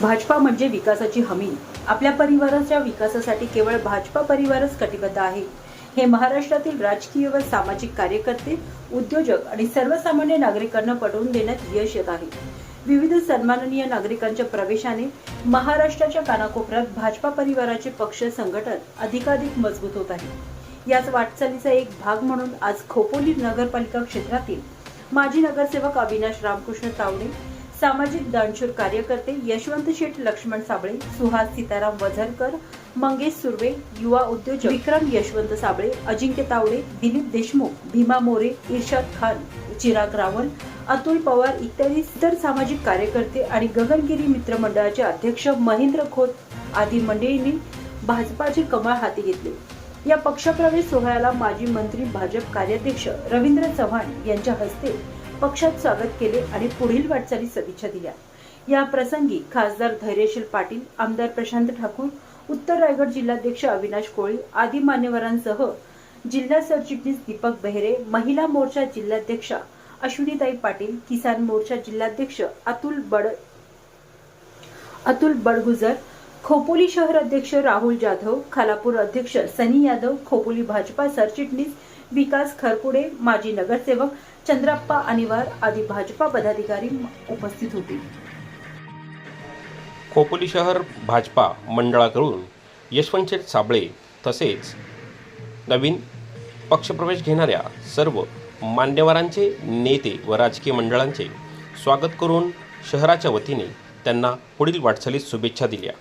भाजपा म्हणजे विकासाची हमी. आपल्या परिवाराच्या विकासासाठी केवळ भाजपा परिवारच कटिबद्ध आहे. हे महाराष्ट्रातील राजकीय व सामाजिक कार्यकर्ते उद्योजक आणि सर्वसामान्य नागरिकांना पटवून देण्यात यश येत आहे. विविध सन्माननीय नागरिकांच्या प्रवेशाने महाराष्ट्राच्या कानाकोपऱ्यात भाजपा परिवाराचे पक्ष संघटन अधिकाधिक मजबूत होत आहे. याच वाटचालीचा एक भाग म्हणून आज खोपोली नगरपालिका क्षेत्रातील माजी नगरसेवक अविनाश रामकृष्ण तावडे सामाजिक दानशूर कार्यकर्ते यशवंत शेठ लक्ष्मण साबळे सुहास सीताराम वझरकर मंगेश सुर्वे युवा उद्योजक विक्रम यशवंत साबळे अजिंक्य तावडे दिलीप देशमुख भीमा मोरे इर्शाद खान चिराग रावण अतुल पवार इत्यादी इतर सामाजिक कार्यकर्ते आणि गगनगिरी मित्रमंडळाचे अध्यक्ष महेंद्र खोत आदी मंडळींनी भाजपाचे कमळ हाती घेतले. या पक्षप्रवेश सोहळ्याला माजी मंत्री भाजप कार्याध्यक्ष रवींद्र चव्हाण यांच्या हस्ते पक्षात स्वागत केले आणि पुढील वाटचाली सदिच्छा दिल्या. या प्रसंगी खासदार धैर्यशील पाटील आमदार प्रशांत ठाकूर उत्तर रायगड जिल्हाध्यक्ष अविनाश कोळी आदी मान्यवरांसह जिल्हा सरचिटणीस दीपक बेहरे महिला मोर्चा जिल्हाध्यक्षा अश्विनीताई पाटील किसान मोर्चा जिल्हाध्यक्ष अतुल बड अतुल बडगुजर खोपोली शहर अध्यक्ष राहुल जाधव खालापूर अध्यक्ष सनी यादव खोपोली भाजपा सरचिटणीस विकास खरपुडे माजी नगरसेवक चंद्रप्पा अनिवार आदी भाजपा पदाधिकारी उपस्थित होते. खोपोली शहर भाजपा मंडळाकडून यशवंतशेठ साबळे तसेच नवीन पक्षप्रवेश घेणाऱ्या सर्व मान्यवरांचे नेते व राजकीय मंडळांचे स्वागत करून शहराच्या वतीने त्यांना पुढील वाटचालीस शुभेच्छा दिल्या.